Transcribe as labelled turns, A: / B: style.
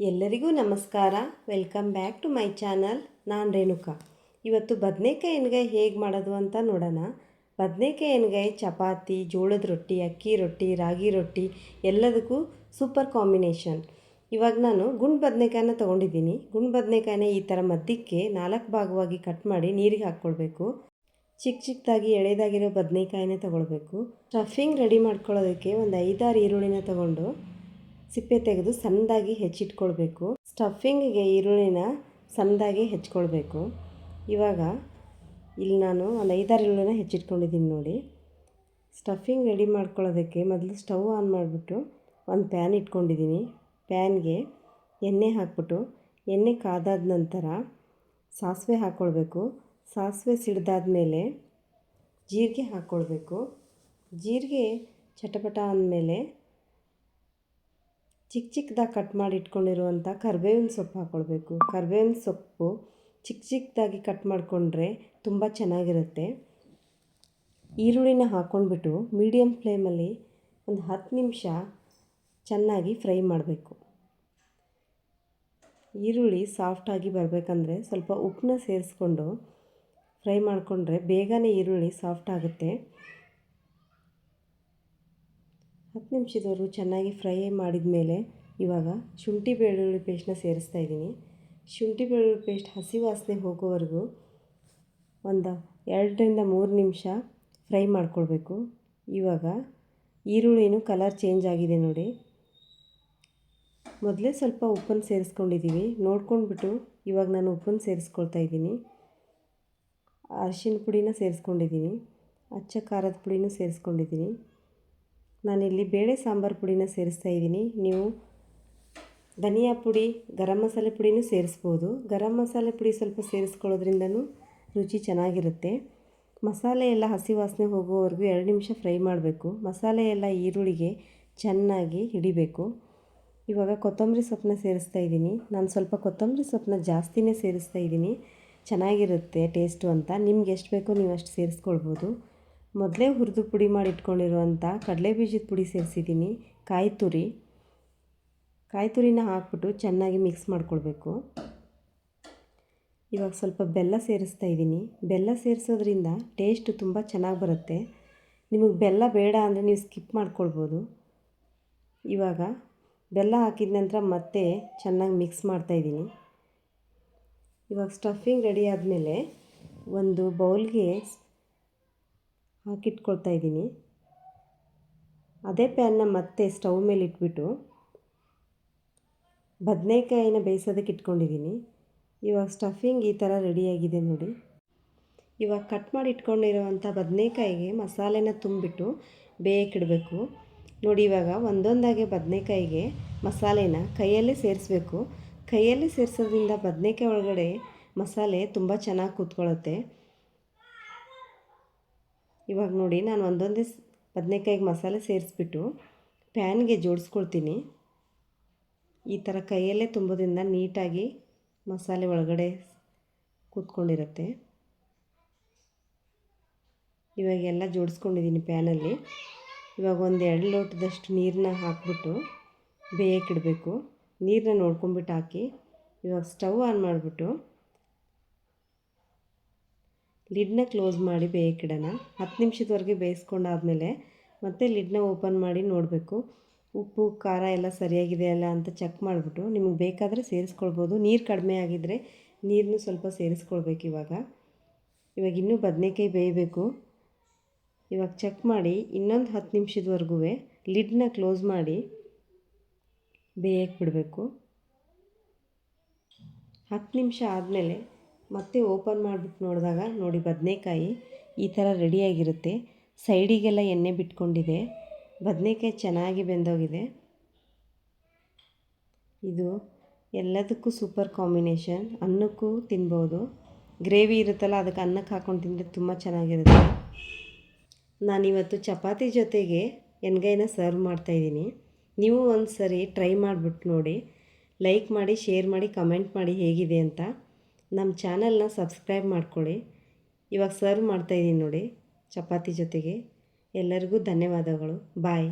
A: ಎಲ್ಲರಿಗೂ ನಮಸ್ಕಾರ. Welcome back to my channel. ನಾನು ರೇಣುಕಾ. ಇವತ್ತು ಬದನೇಕಾಯಿ ಎಣ್ಗಾಯಿ ಹೇಗೆ ಮಾಡೋದು ಅಂತ ನೋಡೋಣ. ಬದನೇಕಾಯಿ ಎಣ್ಗಾಯಿ ಚಪಾತಿ, ಜೋಳದ ರೊಟ್ಟಿ, ಅಕ್ಕಿ ರೊಟ್ಟಿ, ರಾಗಿ ರೊಟ್ಟಿ ಎಲ್ಲದಕ್ಕೂ ಸೂಪರ್ ಕಾಂಬಿನೇಷನ್. ಇವಾಗ ನಾನು ಗುಂಡು ಬದನೇಕಾಯನ್ನ ತೊಗೊಂಡಿದ್ದೀನಿ. ಗುಂಡು ಬದನೇಕಾಯಿನ ಈ ಥರ ಮಧ್ಯಕ್ಕೆ ನಾಲ್ಕು ಭಾಗವಾಗಿ ಕಟ್ ಮಾಡಿ ನೀರಿಗೆ ಹಾಕ್ಕೊಳ್ಬೇಕು. ಚಿಕ್ಕ ಚಿಕ್ಕದಾಗಿ ಎಳೆದಾಗಿರೋ ಬದನೇಕಾಯಿನೇ ತೊಗೊಳ್ಬೇಕು. ಸ್ಟಫಿಂಗ್ ರೆಡಿ ಮಾಡ್ಕೊಳ್ಳೋದಕ್ಕೆ ಒಂದು ಐದಾರು ಈರುಳ್ಳಿನ ತೊಗೊಂಡು ಸಿಪ್ಪೆ ತೆಗೆದು ಸಣ್ಣದಾಗಿ ಹೆಚ್ಚಿಟ್ಕೊಳ್ಬೇಕು. ಸ್ಟಫಿಂಗಿಗೆ ಈರುಳ್ಳಿನ ಸಣ್ಣದಾಗಿ ಹೆಚ್ಕೊಳ್ಬೇಕು ಇವಾಗ ಇಲ್ಲಿ ನಾನು ಒಂದು ಐದಾರು ಈರುಳ್ಳಿನ ಹೆಚ್ಚಿಟ್ಕೊಂಡಿದ್ದೀನಿ ನೋಡಿ. ಸ್ಟಫಿಂಗ್ ರೆಡಿ ಮಾಡ್ಕೊಳ್ಳೋದಕ್ಕೆ ಮೊದಲು ಸ್ಟವ್ ಆನ್ ಮಾಡಿಬಿಟ್ಟು ಒಂದು ಪ್ಯಾನ್ ಇಟ್ಕೊಂಡಿದ್ದೀನಿ. ಪ್ಯಾನ್ಗೆ ಎಣ್ಣೆ ಹಾಕ್ಬಿಟ್ಟು, ಎಣ್ಣೆ ಕಾದಾದ ನಂತರ ಸಾಸಿವೆ ಹಾಕ್ಕೊಳ್ಬೇಕು. ಸಾಸಿವೆ ಸಿಡ್ದಾದ ಮೇಲೆ ಜೀರಿಗೆ ಹಾಕ್ಕೊಳ್ಬೇಕು. ಜೀರಿಗೆ ಚಟಪಟ ಅಂದಮೇಲೆ ಚಿಕ್ಕ ಚಿಕ್ಕದಾಗಿ ಕಟ್ ಮಾಡಿ ಇಟ್ಕೊಂಡಿರುವಂಥ ಕರ್ಬೇವಿನ ಸೊಪ್ಪು ಹಾಕ್ಕೊಳ್ಬೇಕು ಕರ್ಬೇವಿನ ಸೊಪ್ಪು ಚಿಕ್ಕ ಚಿಕ್ಕದಾಗಿ ಕಟ್ ಮಾಡಿಕೊಂಡ್ರೆ ತುಂಬ ಚೆನ್ನಾಗಿರುತ್ತೆ. ಈರುಳ್ಳಿನ ಹಾಕ್ಕೊಂಡ್ಬಿಟ್ಟು ಮೀಡಿಯಮ್ ಫ್ಲೇಮಲ್ಲಿ ಒಂದು ಹತ್ತು ನಿಮಿಷ ಚೆನ್ನಾಗಿ ಫ್ರೈ ಮಾಡಬೇಕು. ಈರುಳ್ಳಿ ಸಾಫ್ಟಾಗಿ ಬರಬೇಕಂದ್ರೆ ಸ್ವಲ್ಪ ಉಪ್ಪನ್ನ ಸೇರಿಸ್ಕೊಂಡು ಫ್ರೈ ಮಾಡಿಕೊಂಡ್ರೆ ಬೇಗನೆ ಈರುಳ್ಳಿ ಸಾಫ್ಟ್ ಆಗುತ್ತೆ. ಹತ್ತು ನಿಮಿಷದವರೆಗೂ ಚೆನ್ನಾಗಿ ಫ್ರೈ ಮಾಡಿದ ಮೇಲೆ ಇವಾಗ ಶುಂಠಿ ಬೆಳ್ಳುಳ್ಳಿ ಪೇಸ್ಟ್ನ ಸೇರಿಸ್ತಾ ಇದ್ದೀನಿ. ಶುಂಠಿ ಬೆಳ್ಳುಳ್ಳಿ ಪೇಸ್ಟ್ ಹಸಿ ವಾಸನೆ ಹೋಗೋವರೆಗೂ ಒಂದು ಎರಡರಿಂದ ಮೂರು ನಿಮಿಷ ಫ್ರೈ ಮಾಡ್ಕೊಳ್ಬೇಕು. ಇವಾಗ ಈರುಳ್ಳಿನೂ ಕಲರ್ ಚೇಂಜ್ ಆಗಿದೆ ನೋಡಿ. ಮೊದಲೇ ಸ್ವಲ್ಪ ಉಪ್ಪನ್ನು ಸೇರಿಸ್ಕೊಂಡಿದ್ದೀವಿ. ನೋಡ್ಕೊಂಡ್ಬಿಟ್ಟು ಇವಾಗ ನಾನು ಉಪ್ಪನ್ನು ಸೇರಿಸ್ಕೊಳ್ತಾ ಇದ್ದೀನಿ. ಅರಿಶಿನ ಪುಡಿನ ಸೇರಿಸ್ಕೊಂಡಿದ್ದೀನಿ. ಅಚ್ಚ ಖಾರದ ಪುಡಿನೂ ಸೇರಿಸ್ಕೊಂಡಿದ್ದೀನಿ. ನಾನಿಲ್ಲಿ ಬೇಳೆ ಸಾಂಬಾರು ಪುಡಿನ ಸೇರಿಸ್ತಾ ಇದ್ದೀನಿ. ನೀವು ಧನಿಯಾ ಪುಡಿ, ಗರಂ ಮಸಾಲೆ ಪುಡಿನೂ ಸೇರಿಸ್ಬೋದು. ಗರಂ ಮಸಾಲೆ ಪುಡಿ ಸ್ವಲ್ಪ ಸೇರಿಸ್ಕೊಳ್ಳೋದ್ರಿಂದನೂ ರುಚಿ ಚೆನ್ನಾಗಿರುತ್ತೆ. ಮಸಾಲೆ ಎಲ್ಲ ಹಸಿ ವಾಸನೆ ಹೋಗೋವರೆಗೂ ಎರಡು ನಿಮಿಷ ಫ್ರೈ ಮಾಡಬೇಕು. ಮಸಾಲೆ ಎಲ್ಲ ಈರುಳ್ಳಿಗೆ ಚೆನ್ನಾಗಿ ಹಿಡಿಬೇಕು. ಇವಾಗ ಕೊತ್ತಂಬರಿ ಸೊಪ್ಪನ್ನ ಸೇರಿಸ್ತಾ ಇದ್ದೀನಿ. ನಾನು ಸ್ವಲ್ಪ ಕೊತ್ತಂಬರಿ ಸೊಪ್ಪನ್ನ ಜಾಸ್ತಿನೇ ಸೇರಿಸ್ತಾ ಇದ್ದೀನಿ. ಚೆನ್ನಾಗಿರುತ್ತೆ ಟೇಸ್ಟು ಅಂತ. ನಿಮ್ಗೆ ಎಷ್ಟು ಬೇಕೋ ನೀವು ಅಷ್ಟು ಸೇರಿಸ್ಕೊಳ್ಬೋದು. ಮೊದಲೇ ಹುರಿದು ಪುಡಿ ಮಾಡಿ ಇಟ್ಕೊಂಡಿರುವಂಥ ಕಡಲೆ ಬೀಜದ ಪುಡಿ ಸೇರಿಸಿದ್ದೀನಿ. ಕಾಯಿ ತುರಿ ಕಾಯಿ ತುರಿನ ಹಾಕ್ಬಿಟ್ಟು ಚೆನ್ನಾಗಿ ಮಿಕ್ಸ್ ಮಾಡ್ಕೊಳ್ಬೇಕು. ಇವಾಗ ಸ್ವಲ್ಪ ಬೆಲ್ಲ ಸೇರಿಸ್ತಾ ಇದ್ದೀನಿ. ಬೆಲ್ಲ ಸೇರಿಸೋದ್ರಿಂದ ಟೇಸ್ಟ್ ತುಂಬ ಚೆನ್ನಾಗಿ ಬರುತ್ತೆ. ನಿಮಗೆ ಬೆಲ್ಲ ಬೇಡ ಅಂದರೆ ನೀವು ಸ್ಕಿಪ್ ಮಾಡ್ಕೊಳ್ಬೋದು. ಇವಾಗ ಬೆಲ್ಲ ಹಾಕಿದ ನಂತರ ಮತ್ತೆ ಚೆನ್ನಾಗಿ ಮಿಕ್ಸ್ ಮಾಡ್ತಾಯಿದ್ದೀನಿ ಇವಾಗ ಸ್ಟಫಿಂಗ್ ರೆಡಿ ಆದಮೇಲೆ ಒಂದು ಬೌಲ್ಗೆ ಹಾಕಿಟ್ಕೊಳ್ತಾ ಇದ್ದೀನಿ. ಅದೇ ಪ್ಯಾನ್ನ ಮತ್ತೆ ಸ್ಟವ್ ಮೇಲೆ ಇಟ್ಬಿಟ್ಟು ಬದನೆಕಾಯಿನ ಬೇಯಿಸೋದಕ್ಕೆ ಇಟ್ಕೊಂಡಿದ್ದೀನಿ. ಇವಾಗ ಸ್ಟಫಿಂಗ್ ಈ ಥರ ರೆಡಿಯಾಗಿದೆ ನೋಡಿ. ಇವಾಗ ಕಟ್ ಮಾಡಿ ಇಟ್ಕೊಂಡಿರೋವಂಥ ಬದನೆಕಾಯಿಗೆ ಮಸಾಲೆನ ತುಂಬಿಟ್ಟು ಬೇಯಕ್ಕಿಡಬೇಕು ನೋಡಿ ಇವಾಗ ಒಂದೊಂದಾಗೆ ಬದನೆಕಾಯಿಗೆ ಮಸಾಲೆನ ಕೈಯಲ್ಲೇ ಸೇರಿಸ್ಬೇಕು. ಕೈಯಲ್ಲೇ ಸೇರಿಸೋದ್ರಿಂದ ಬದನೆಕಾಯಿ ಒಳಗಡೆ ಮಸಾಲೆ ತುಂಬ ಚೆನ್ನಾಗಿ ಕೂತ್ಕೊಳ್ಳುತ್ತೆ. ಇವಾಗ ನೋಡಿ ನಾನು ಒಂದೊಂದೇ ಬದನೆಕಾಯಿಗೆ ಮಸಾಲೆ ಸೇರಿಸ್ಬಿಟ್ಟು ಪ್ಯಾನ್ಗೆ ಜೋಡಿಸ್ಕೊಳ್ತೀನಿ. ಈ ಥರ ಕೈಯಲ್ಲೇ ತುಂಬೋದ್ರಿಂದ ನೀಟಾಗಿ ಮಸಾಲೆ ಒಳಗಡೆ ಕೂತ್ಕೊಂಡಿರುತ್ತೆ. ಇವಾಗ ಎಲ್ಲ ಜೋಡಿಸ್ಕೊಂಡಿದ್ದೀನಿ ಪ್ಯಾನಲ್ಲಿ. ಇವಾಗ ಒಂದು ಎರಡು ಲೋಟದಷ್ಟು ನೀರನ್ನ ಹಾಕ್ಬಿಟ್ಟು ಬೇಯಕ್ಕಿಡಬೇಕು ನೀರನ್ನ ನೋಡ್ಕೊಂಬಿಟ್ಟು ಹಾಕಿ ಇವಾಗ ಸ್ಟವ್ ಆನ್ ಮಾಡಿಬಿಟ್ಟು ಲಿಡ್ನ ಕ್ಲೋಸ್ ಮಾಡಿ ಬೇಯಕ್ಕಿಡೋಣ ಹತ್ತು ನಿಮಿಷದವರೆಗೆ ಬೇಯಿಸ್ಕೊಂಡಾದಮೇಲೆ ಮತ್ತೆ ಲಿಡ್ನ ಓಪನ್ ಮಾಡಿ ನೋಡಬೇಕು. ಉಪ್ಪು, ಖಾರ ಎಲ್ಲ ಸರಿಯಾಗಿದೆ ಅಲ್ಲ ಅಂತ ಚೆಕ್ ಮಾಡಿಬಿಟ್ಟು ನಿಮಗೆ ಬೇಕಾದರೆ ಸೇರಿಸ್ಕೊಳ್ಬೋದು. ನೀರು ಕಡಿಮೆ ಆಗಿದ್ದರೆ ನೀರನ್ನು ಸ್ವಲ್ಪ ಸೇರಿಸ್ಕೊಳ್ಬೇಕು ಇವಾಗ. ಇವಾಗ ಇನ್ನೂ ಬದನೇಕಾಯಿ ಬೇಯಬೇಕು. ಇವಾಗ ಚೆಕ್ ಮಾಡಿ ಇನ್ನೊಂದು ಹತ್ತು ನಿಮಿಷದವರೆಗೂ ಲಿಡ್ನ ಕ್ಲೋಸ್ ಮಾಡಿ ಬೇಯಕ್ಕೆ ಬಿಡಬೇಕು ಹತ್ತು ನಿಮಿಷ ಆದಮೇಲೆ ಮತ್ತೆ ಓಪನ್ ಮಾಡಿಬಿಟ್ಟು ನೋಡಿದಾಗ ನೋಡಿ ಬದನೇಕಾಯಿ ಈ ಥರ ರೆಡಿಯಾಗಿರುತ್ತೆ. ಸೈಡಿಗೆಲ್ಲ ಎಣ್ಣೆ ಬಿಟ್ಕೊಂಡಿದೆ. ಬದನೇಕಾಯಿ ಚೆನ್ನಾಗಿ ಬೆಂದೋಗಿದೆ. ಇದು ಎಲ್ಲದಕ್ಕೂ ಸೂಪರ್ ಕಾಂಬಿನೇಷನ್. ಅನ್ನಕ್ಕೂ ತಿನ್ಬೋದು. ಗ್ರೇವಿ ಇರುತ್ತಲ್ಲ, ಅದಕ್ಕೆ ಅನ್ನಕ್ಕೆ ಹಾಕ್ಕೊಂಡು ತಿಂದರೆ ತುಂಬ ಚೆನ್ನಾಗಿರುತ್ತೆ. ನಾನಿವತ್ತು ಚಪಾತಿ ಜೊತೆಗೆ ಎಣ್ಗಾಯಿನ ಸರ್ವ್ ಮಾಡ್ತಾಯಿದ್ದೀನಿ ನೀವು ಒಂದು ಸರಿ ಟ್ರೈ ಮಾಡಿಬಿಟ್ಟು ನೋಡಿ. ಲೈಕ್ ಮಾಡಿ, ಶೇರ್ ಮಾಡಿ, ಕಮೆಂಟ್ ಮಾಡಿ ಹೇಗಿದೆ ಅಂತ. ನಮ್ಮ ಚಾನಲ್ನ ಸಬ್ಸ್ಕ್ರೈಬ್ ಮಾಡ್ಕೊಳ್ಳಿ. ಇವಾಗ ಸರ್ವ್ ಮಾಡ್ತಾಯಿದ್ದೀನಿ ನೋಡಿ ಚಪಾತಿ ಜೊತೆಗೆ. ಎಲ್ಲರಿಗೂ ಧನ್ಯವಾದಗಳು. ಬಾಯ್.